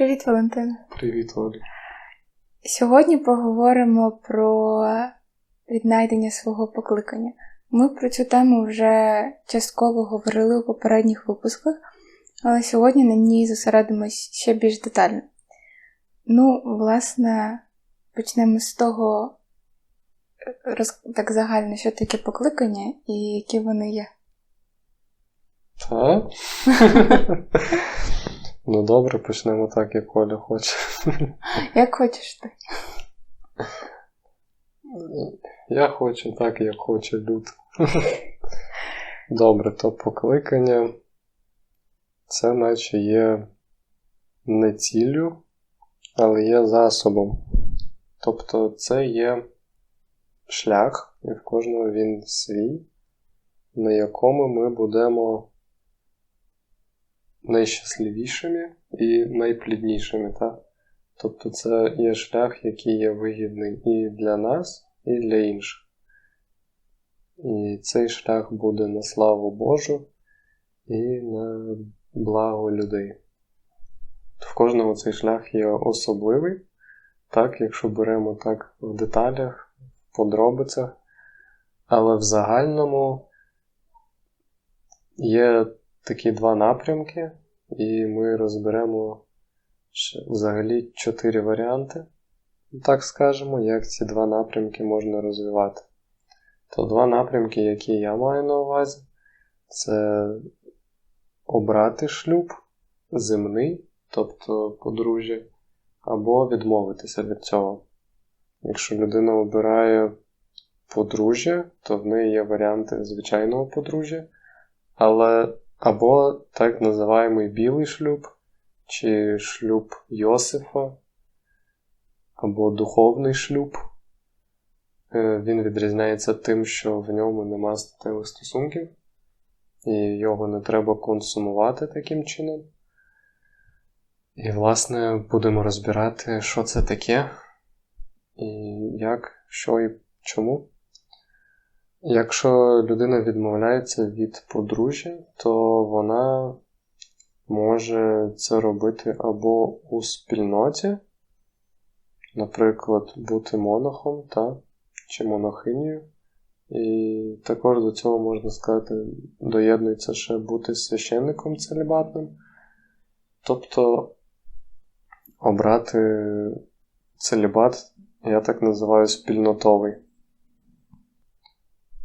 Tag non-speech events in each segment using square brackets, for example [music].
Привіт, Валентин! Привіт, Оля. Сьогодні поговоримо про віднайдення свого покликання. Ми про цю тему вже частково говорили у попередніх випусках, але сьогодні на ній зосередимось ще більш детально. Ну, власне, почнемо з того, роз... так загально, що таке покликання і які вони є. Так? [laughs] ну добре, почнемо так, як Оля хоче. [laughs] Як хочеш ти. Я хочу так, як хоче люд. Добре, то покликання це наче є не ціллю, але є засобом. Тобто це є шлях, і в кожного він свій, на якому ми будемо найщасливішими і найпліднішими. Так? Тобто це є шлях, який є вигідний і для нас, і для інших. І цей шлях буде на славу Божу і на благо людей. В кожного цей шлях є особливий, так, якщо беремо так в деталях, в подробицях, але в загальному є такі два напрямки, і ми розберемо взагалі чотири варіанти, так скажемо, як ці два напрямки можна розвивати. То два напрямки, які я маю на увазі, це обрати шлюб земний, тобто подружжя, або відмовитися від цього. Якщо людина обирає подружжя, то в неї є варіанти звичайного подружжя, але або так називаємий білий шлюб, чи шлюб Йосифа, або духовний шлюб. Він відрізняється тим, що в ньому нема статевих стосунків, і його не треба консумувати таким чином. І, власне, будемо розбирати, що це таке, і як, що і чому. Якщо людина відмовляється від подружжя, то вона може це робити або у спільноті, наприклад, бути монахом та, чи монахинею. І також до цього можна сказати, доєднується ще бути священником целібатним. Тобто обрати целібат, я так називаю спільнотовий.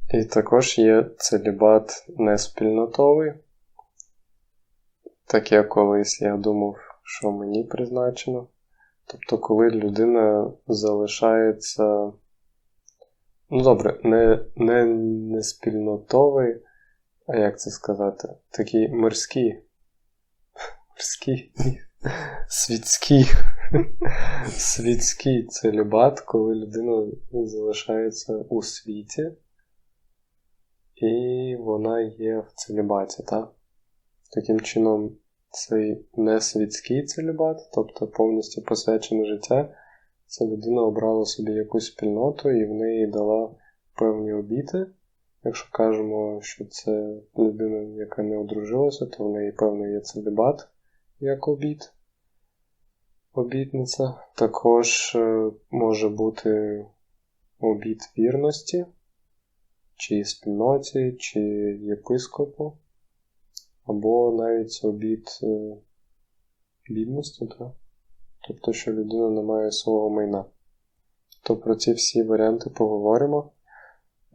І також є целібат неспільнотовий. Таке колись я думав, що мені призначено. Тобто, коли людина залишається. Ну, добре, не не, не спільнотовий, а як це сказати? Такий морський. [laughs] Морський. [laughs] Світський. [laughs] Світський целібат, коли людина залишається у світі, і вона є в целібаті, так? Таким чином, цей не світський целібат, тобто повністю посвячене життя, ця людина обрала собі якусь спільноту і в неї дала певні обіти. Якщо кажемо, що це людина, яка не одружилася, то в неї, певно, є целібат як обід, обітниця. Також може бути обід вірності, чи спільноті, чи єпископу або навіть обід бідності, так? тобто, що людина не має свого майна. То про ці всі варіанти поговоримо.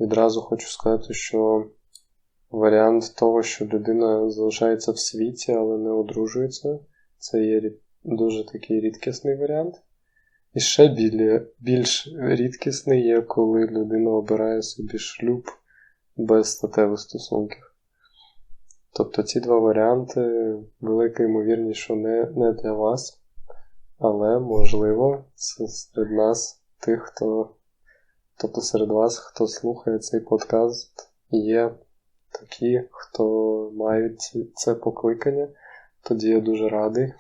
Відразу хочу сказати, що варіант того, що людина залишається в світі, але не одружується, це є дуже такий рідкісний варіант. І ще більш рідкісний є, коли людина обирає собі шлюб без статевих стосунків. Тобто ці два варіанти, велика ймовірність, що не, не для вас. Але, можливо, серед нас, тих, хто. Тобто серед вас, хто слухає цей подкаст, є такі, хто мають це покликання. Тоді я дуже радий,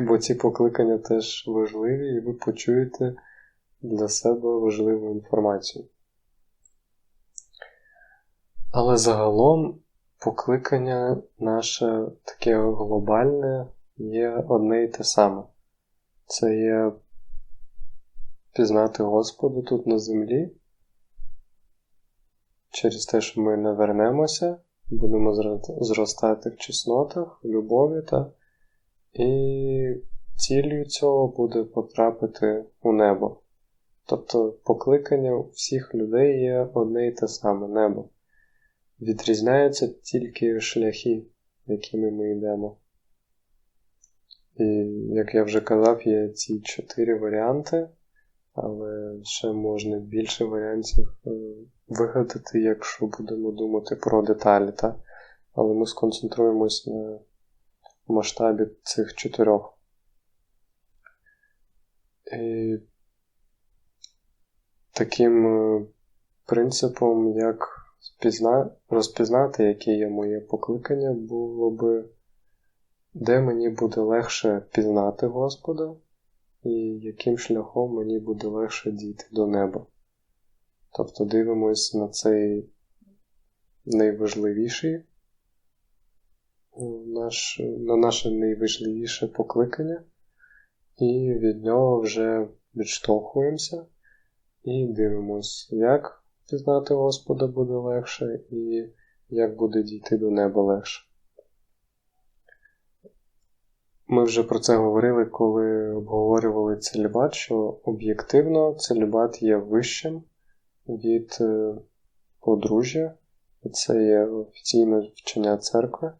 бо ці покликання теж важливі, і ви почуєте для себе важливу інформацію. Але загалом покликання наше таке глобальне є одне і те саме. Це є пізнати Господа тут на землі. Через те, що ми не вернемося, будемо зростати в чеснотах, в любові, та? І ціллю цього буде потрапити у небо. Тобто покликання всіх людей є одне і те саме небо. Відрізняються тільки шляхи, якими ми йдемо. І, як я вже казав, є ці чотири варіанти, але ще можна більше варіантів е, вигадати, якщо будемо думати про деталі. Та? Але ми сконцентруємось на масштабі цих чотирьох. І таким е, принципом, як спізна... розпізнати, яке є моє покликання, було би, де мені буде легше пізнати Господа, і яким шляхом мені буде легше дійти до неба. Тобто дивимось на цей найважливіший наш, на наше найважливіше покликання, і від нього вже відштовхуємося і дивимось, як пізнати Господа буде легше, і як буде дійти до неба легше. Ми вже про це говорили, коли обговорювали целібат, що об'єктивно целібат є вищим від е, подружжя, це є офіційне вчення церкви,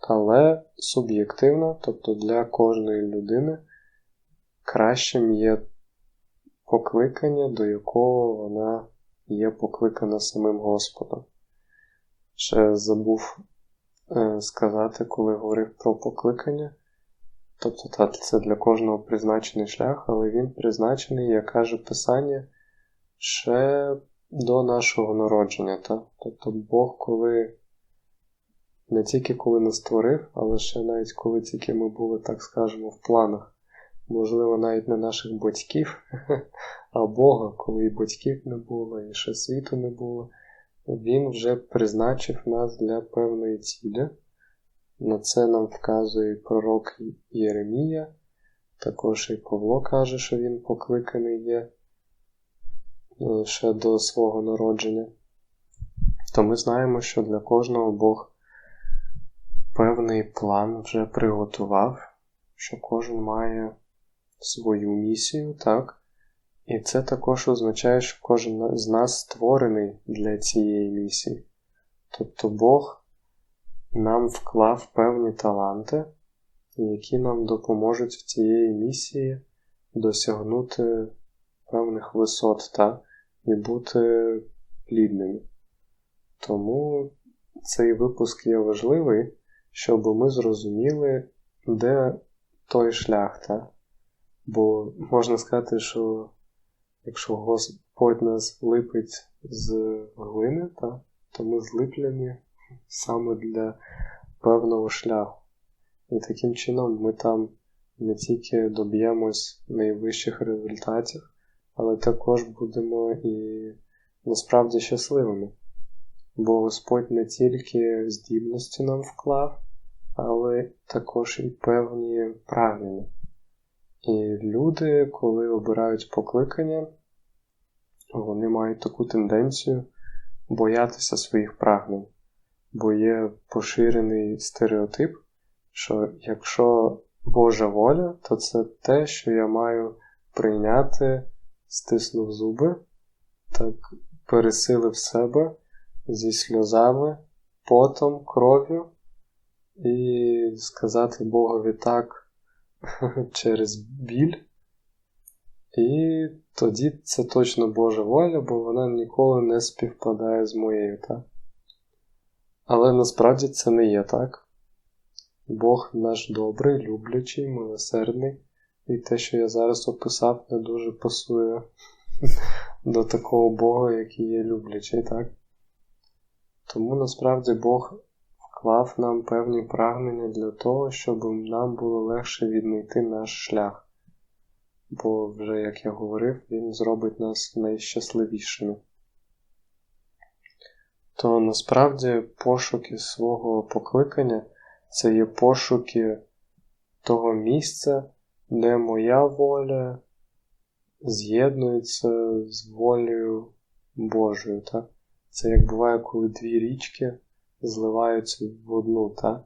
але суб'єктивно, тобто для кожної людини, кращим є покликання, до якого вона є покликана самим Господом. Ще забув е, сказати, коли говорив про покликання. Тобто, так, це для кожного призначений шлях, але він призначений, як каже Писання, ще до нашого народження. Та? Тобто Бог, коли не тільки коли нас створив, але ще навіть коли тільки ми були, так скажемо, в планах. Можливо, навіть не наших батьків, [laughs] а Бога, коли і батьків не було, і ще світу не було, Він вже призначив нас для певної цілі. На це нам вказує пророк Єремія. Також і Павло каже, що він покликаний є е, ще до свого народження. То ми знаємо, що для кожного Бог певний план вже приготував, що кожен має свою місію, так? І це також означає, що кожен з нас створений для цієї місії. Тобто Бог нам вклав певні таланти, які нам допоможуть в цієї місії досягнути певних висот та, і бути плідними. Тому цей випуск є важливий, щоб ми зрозуміли, де той шлях. Та? Бо можна сказати, що якщо Господь нас липить з глини, та, то ми злиплені саме для певного шляху. І таким чином ми там не тільки доб'ємось найвищих результатів, але також будемо і насправді щасливими. Бо Господь не тільки здібності нам вклав, але також і певні прагнення. І люди, коли обирають покликання, вони мають таку тенденцію боятися своїх прагнень, бо є поширений стереотип, що якщо Божа воля, то це те, що я маю прийняти, стиснув зуби, так пересилив себе зі сльозами, потом, кров'ю, і сказати Богові так [laughs] через біль. І тоді це точно Божа воля, бо вона ніколи не співпадає з моєю, так? Але насправді це не є так. Бог наш добрий, люблячий, милосердний, і те, що я зараз описав, не дуже пасує [laughs] до такого Бога, який є люблячий, так? Тому насправді Бог вклав нам певні прагнення для того, щоб нам було легше віднайти наш шлях. Бо вже, як я говорив, Він зробить нас найщасливішими. То насправді пошуки свого покликання це є пошуки того місця, де моя воля з'єднується з волею Божою. Так? Це як буває, коли дві річки зливаються в одну, так?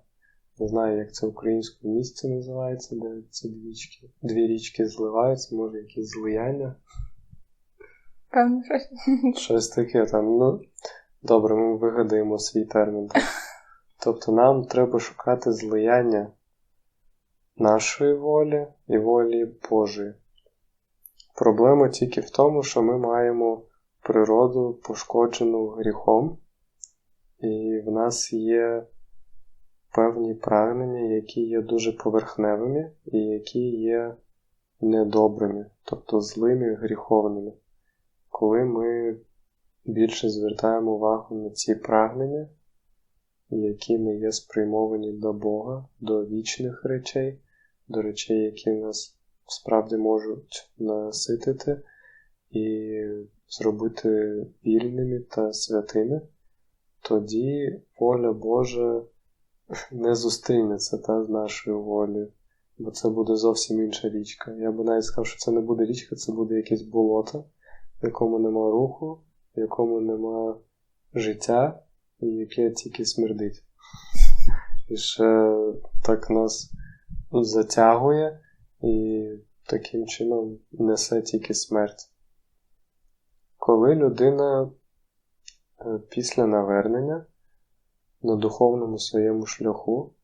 Не знаю, як це українською місце називається, де ці дві річки, дві річки зливаються, може якісь злияння. Певно, щось. [laughs] Щось таке там. Ну, добре, ми вигадаємо свій термін. Так? Тобто нам треба шукати злияння нашої волі і волі Божої. Проблема тільки в тому, що ми маємо природу пошкоджену гріхом, і в нас є певні прагнення, які є дуже поверхневими і які є недобрими, тобто злими гріховними. Коли ми більше звертаємо увагу на ці прагнення, які не є спрямовані до Бога, до вічних речей, до речей, які нас справді можуть наситити і зробити вільними та святими, тоді воля Божа не зустрінеться та, з нашою волею, бо це буде зовсім інша річка. Я би навіть сказав, що це не буде річка, це буде якесь болото, в якому нема руху, в якому нема життя, і яке тільки смердить. І ще так нас затягує і таким чином несе тільки смерть. Коли людина е, після навернення на духовному своєму шляху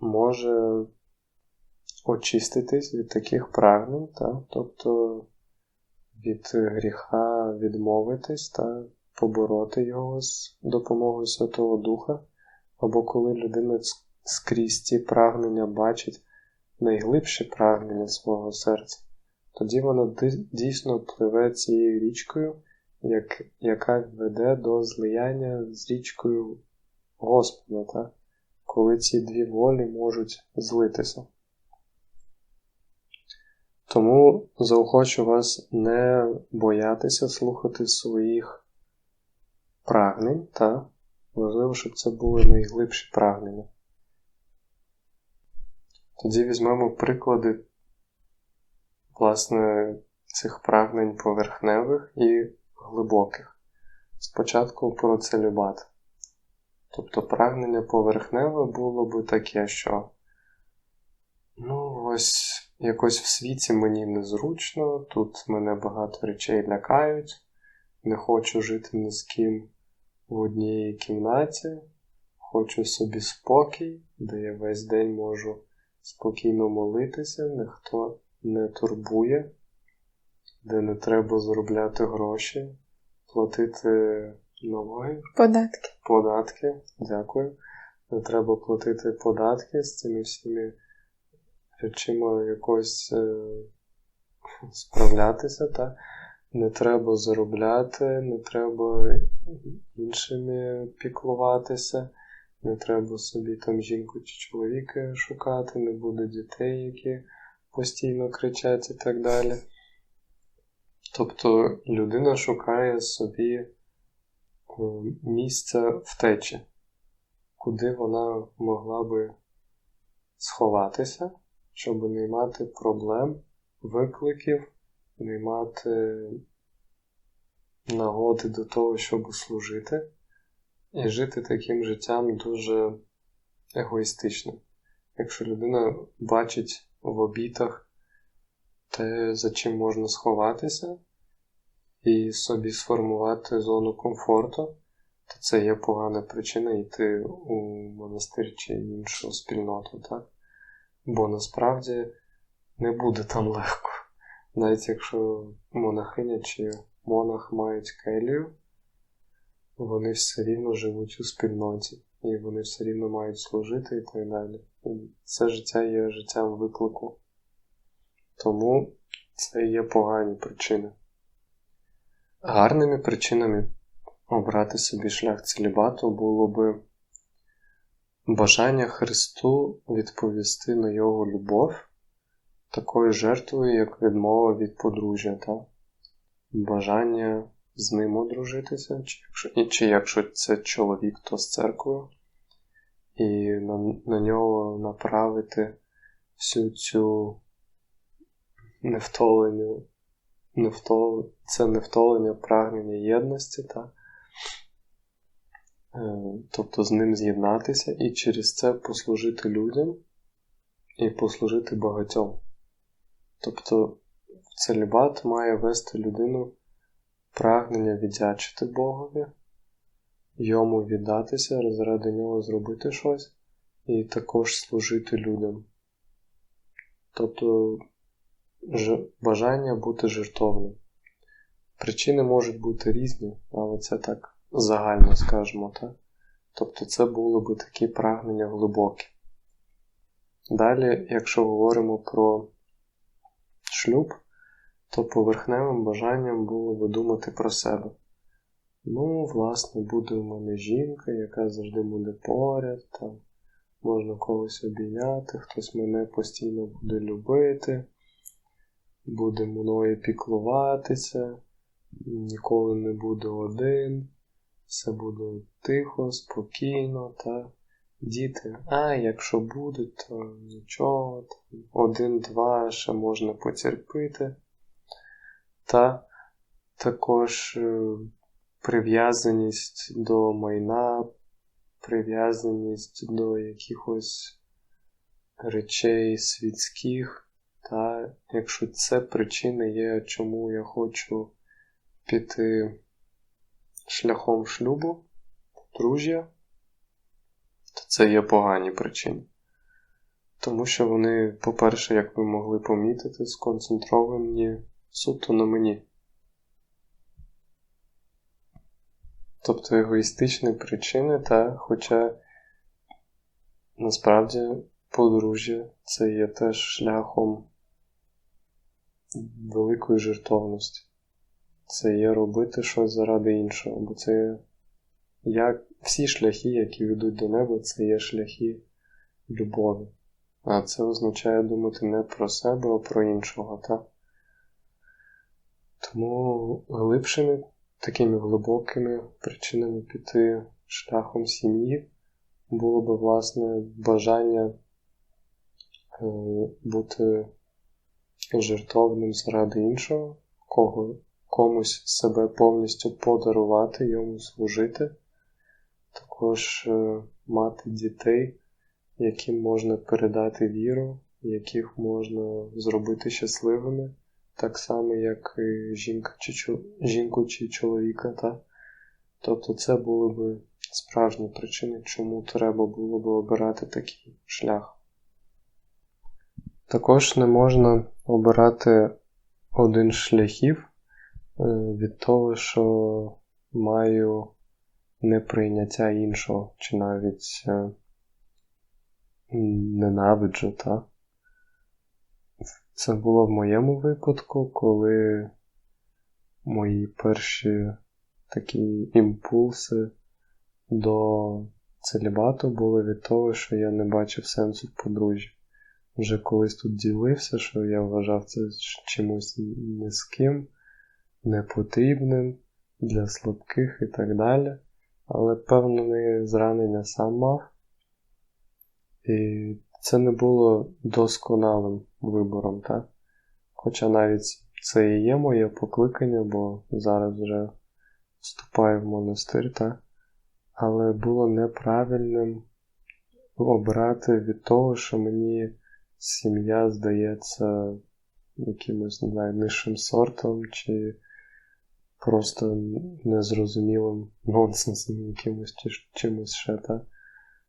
може очиститись від таких прагнень, та? тобто від гріха відмовитись та побороти його з допомогою Святого Духа, або коли людина скрізь ці прагнення бачить найглибші прагнення свого серця, тоді вона дійсно пливе цією річкою, як, яка веде до злияння з річкою Господа, так? коли ці дві волі можуть злитися. Тому заохочу вас не боятися слухати своїх прагнень, та важливо, щоб це були найглибші прагнення. Тоді візьмемо приклади, власне, цих прагнень поверхневих і глибоких. Спочатку про целібат. Тобто прагнення поверхневе було би таке, що ну, ось якось в світі мені незручно, тут мене багато речей лякають, не хочу жити ні з ким в одній кімнаті, хочу собі спокій, де я весь день можу спокійно молитися, ніхто не турбує, де не треба заробляти гроші, платити налоги. Податки. Податки, дякую. Не треба платити податки з цими всіми речима якось е, справлятися. Та? Не треба заробляти, не треба іншими піклуватися. Не треба собі там жінку чи чоловіка шукати, не буде дітей, які постійно кричать і так далі. Тобто людина шукає собі е, місце втечі, куди вона могла би сховатися, щоб не мати проблем, викликів, не мати нагоди до того, щоб служити. І жити таким життям дуже егоїстично. Якщо людина бачить в обітах те, за чим можна сховатися, і собі сформувати зону комфорту, то це є погана причина йти у монастир чи іншу спільноту, так? Бо насправді не буде там легко. Навіть якщо монахиня чи монах мають келію, вони все рівно живуть у спільноті, і вони все рівно мають служити і так далі. Це життя є життям виклику. Тому це є погані причини. Гарними причинами обрати собі шлях целібату було би бажання Христу відповісти на Його любов такою жертвою, як відмова від подружжя, та бажання з ним одружитися, чи якщо, чи якщо це чоловік, то з церквою, і на, на нього направити всю цю невтоленню, невтол, це невтолення прагнення єдності, та, е, тобто з ним з'єднатися і через це послужити людям і послужити багатьом. Тобто целібат має вести людину прагнення віддячити Богові, йому віддатися, заради нього зробити щось, і також служити людям. Тобто бажання бути жертовним. Причини можуть бути різні, але це так загально скажемо, так? Тобто це були би такі прагнення глибокі. Далі, якщо говоримо про шлюб, то поверхневим бажанням було би думати про себе. Ну, власне, буде в мене жінка, яка завжди буде поряд, там можна когось обійняти, хтось мене постійно буде любити, буде мною піклуватися, ніколи не буду один, все буде тихо, спокійно, та діти, а якщо будуть, то нічого, один-два ще можна потерпіти. Та також е, прив'язаність до майна, прив'язаність до якихось речей світських, та якщо це причини є, чому я хочу піти шляхом шлюбу, дружжя, то це є погані причини. Тому що вони, по-перше, як ви могли помітити, сконцентровані суто на мені. Тобто егоїстичні причини, та хоча насправді подружжя це є теж шляхом великої жертовності. Це є робити щось заради іншого, бо це як всі шляхи, які ведуть до неба, це є шляхи любові. А це означає думати не про себе, а про іншого, так? Тому глибшими, такими глибокими причинами піти шляхом сім'ї було би, власне, бажання е, бути жертовним заради іншого, кого, комусь себе повністю подарувати, йому служити, також е, мати дітей, яким можна передати віру, яких можна зробити щасливими так само, як жінка чи, жінку чи чоловіка. Та? Тобто це були б справжні причини, чому треба було б обирати такий шлях. Також не можна обирати один з шляхів е, від того, що маю неприйняття іншого, чи навіть е, ненавиджу. Та? Це було в моєму випадку, коли мої перші такі імпульси до целібату були від того, що я не бачив сенсу в подружжі. Вже колись тут ділився, що я вважав це чимось не з ким, непотрібним для слабких і так далі. Але певне зранення сам мав. І це не було досконалим вибором, так? Хоча навіть це і є моє покликання, бо зараз вже вступаю в монастир, так? але було неправильним обрати від того, що мені сім'я здається якимось не знаю, нижчим сортом, чи просто незрозумілим нонсенсом, якимось чи чимось ще. Так?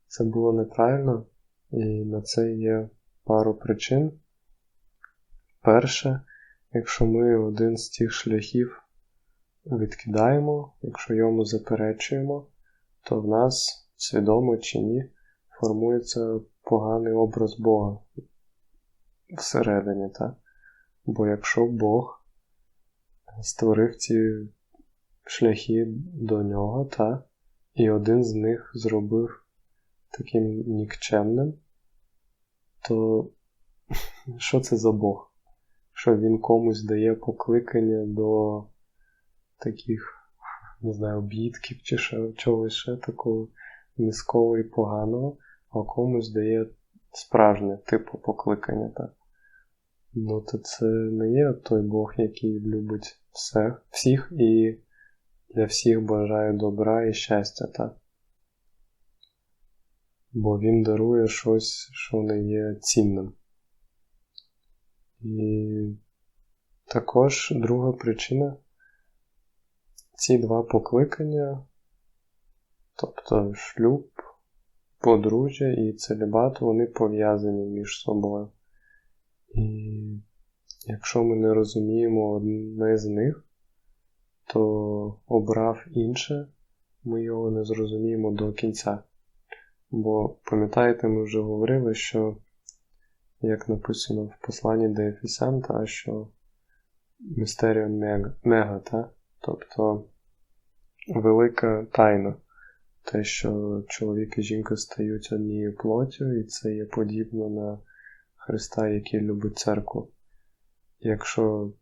Це було неправильно. І на це є пару причин. Перше, якщо ми один з тих шляхів відкидаємо, якщо йому заперечуємо, то в нас, свідомо чи ні, формується поганий образ Бога всередині. Та? Бо якщо Бог створив ці шляхи до нього, та, і один з них зробив таким нікчемним, то [laughs] що це за Бог? Що він комусь дає покликання до таких, не знаю, обідків чи ще, чогось ще такого низького і поганого, а комусь дає справжнє типу покликання. Так? Ну, то це не є той Бог, який любить всех, всіх і для всіх бажає добра і щастя, так? Бо він дарує щось, що не є цінним. І також друга причина ці два покликання, тобто шлюб, подружжя і целібат, вони пов'язані між собою. І якщо ми не розуміємо одне з них, то обрав інше, ми його не зрозуміємо до кінця. Бо, пам'ятаєте, ми вже говорили, що, як написано в посланні до Ефесян, та, що містеріо мега, мега та? тобто велика тайна. Те, що чоловік і жінка стають однією плоттю, і це є подібно на Христа, який любить церкву. Якщо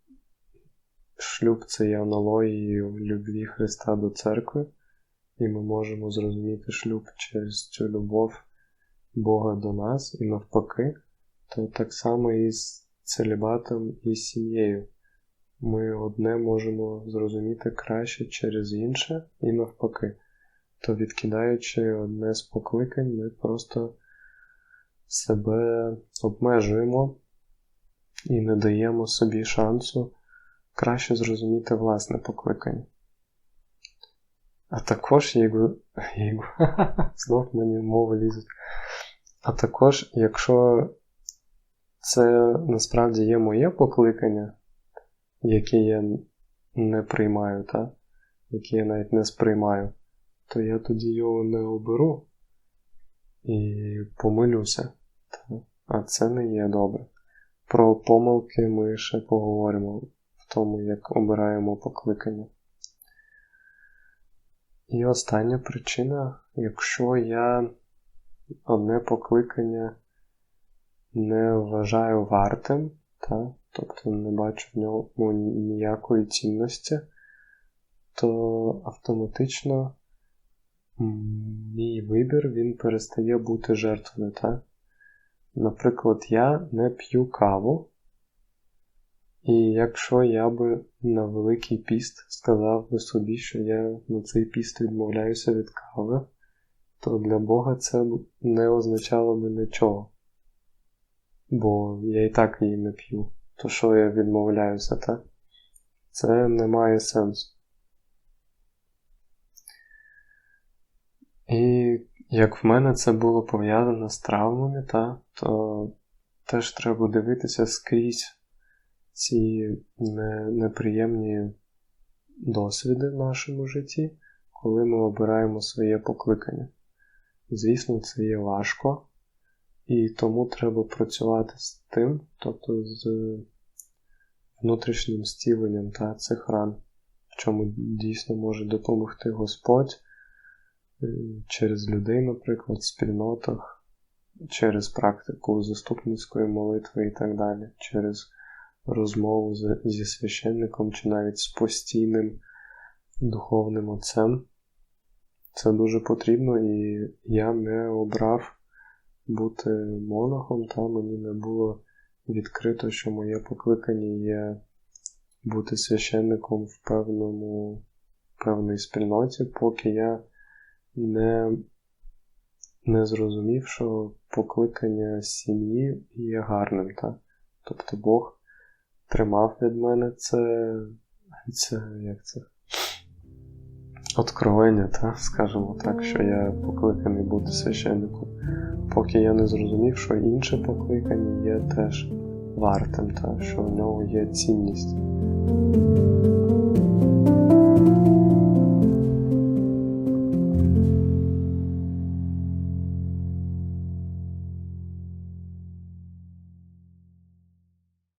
шлюб це є аналогією любві Христа до церкви, і ми можемо зрозуміти шлюб через цю любов Бога до нас і навпаки, то так само і з целібатом і з сім'єю. Ми одне можемо зрозуміти краще через інше і навпаки. То відкидаючи одне з покликань, ми просто себе обмежуємо і не даємо собі шансу краще зрозуміти власне покликання. А також, якби, [laughs] знов мені мови лізуть. А також, якщо це насправді є моє покликання, яке я не приймаю, та? яке я навіть не сприймаю, то я тоді його не оберу і помилюся. Та? А це не є добре. Про помилки ми ще поговоримо в тому, як обираємо покликання. І остання причина, якщо я одне покликання не вважаю вартим, та, тобто не бачу в ньому ніякої цінності, то автоматично мій вибір він перестає бути жертвою. Та? Наприклад, я не п'ю каву, і якщо я би на Великий піст сказав би собі, що я на цей піст відмовляюся від кави, то для Бога це не означало би нічого. Бо я і так її не п'ю. То що я відмовляюся, так? Це не має сенсу. І як в мене це було пов'язано з травмами, та, то теж треба дивитися скрізь ці не, неприємні досвіди в нашому житті, коли ми обираємо своє покликання. Звісно, це є важко, і тому треба працювати з тим, тобто з внутрішнім стіленням та цих ран, в чому дійсно може допомогти Господь через людей, наприклад, в спільнотах, через практику заступницької молитви і так далі, через розмову зі священником чи навіть з постійним духовним отцем. Це дуже потрібно, і я не обрав бути монахом, та мені не було відкрито, що моє покликання є бути священником в певному, певній спільноті, поки я не, не зрозумів, що покликання сім'ї є гарним. Та? Тобто Бог тримав від мене це, це як це? Откровення, та, скажімо так, що я покликаний бути священником, поки я не зрозумів, що інше покликання є теж вартим, та, що в нього є цінність.